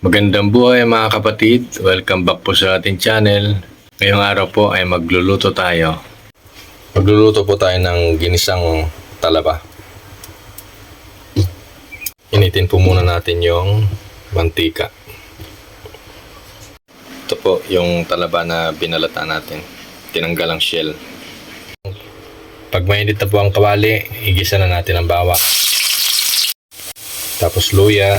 Magandang buhay mga kapatid. Welcome back po sa ating channel. Ngayong araw po ay magluluto tayo. Magluluto po tayo ng ginisang talaba. Initin po muna natin yung mantika. Ito po yung talaba na binalata natin. Tinanggal ang shell. Pag mainit na po ang kawali, igisa na natin ang bawang. Tapos luya.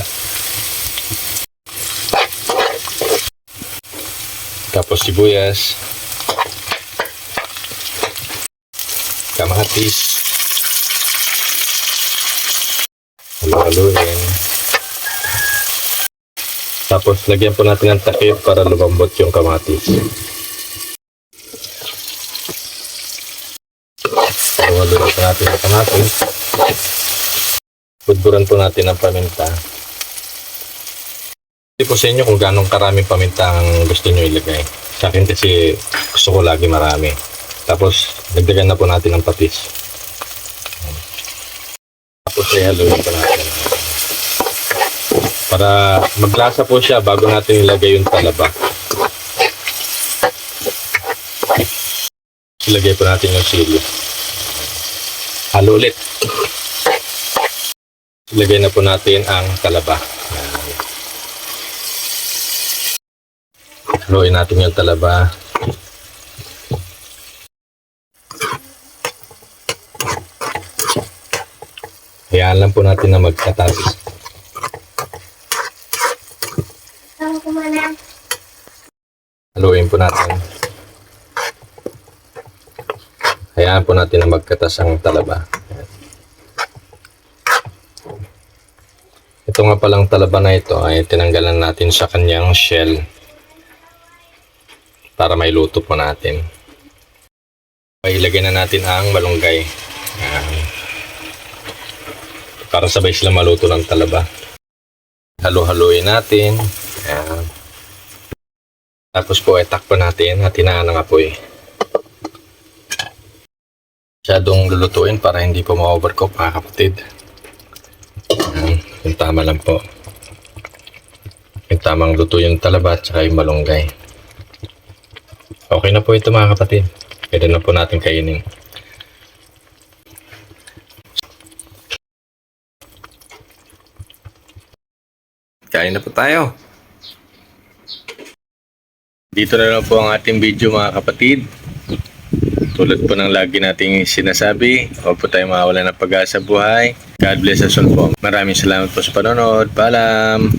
Tapos sibuyas. Kamatis. Halo-haloin. Tapos lagyan po natin ng takip para lumambot yung kamatis. Halo-haloin po natin ang kamatis. Budburan po natin ang paminta. Hindi po sa inyo kung ganong karaming paminta ang gusto nyo ilagay. Sa akin kasi gusto ko lagi marami. Tapos, dagdagan na po natin ng patis. Tapos, ihaluin po natin. Para maglasa po siya bago natin ilagay yung talaba. Ilagay po natin yung sili. Halo ulit. Ilagay na po natin ang talaba. Yan. Haluin natin yung talaba. Hayaan lang po natin na magkatas. Haluin po natin. Hayaan po natin na magkatas ang talaba. Ito nga palang talaba na ito ay tinanggalan natin sa kanyang shell para may luto po natin. Okay, ilagay na natin ang malunggay. Yan. Para sabay sila maluto ng talaba. Halo-haloyin natin. Yan. Tapos po, itakpan natin at hinaan ng apoy. Masyadong lulutuin para hindi po ma-overcook mga kapatid. Yan. Yung tama lang po. Yung tamang luto yung talaba at saka yung malunggay. Okay na po ito mga kapatid. Pwede na po natin kainin. Kain na po tayo. Dito na lang po ang ating video mga kapatid. Tulad po ng lagi nating sinasabi, huwag po tayo mawala ng pag-asa buhay. God bless us all po. Maraming salamat po sa panonood. Paalam!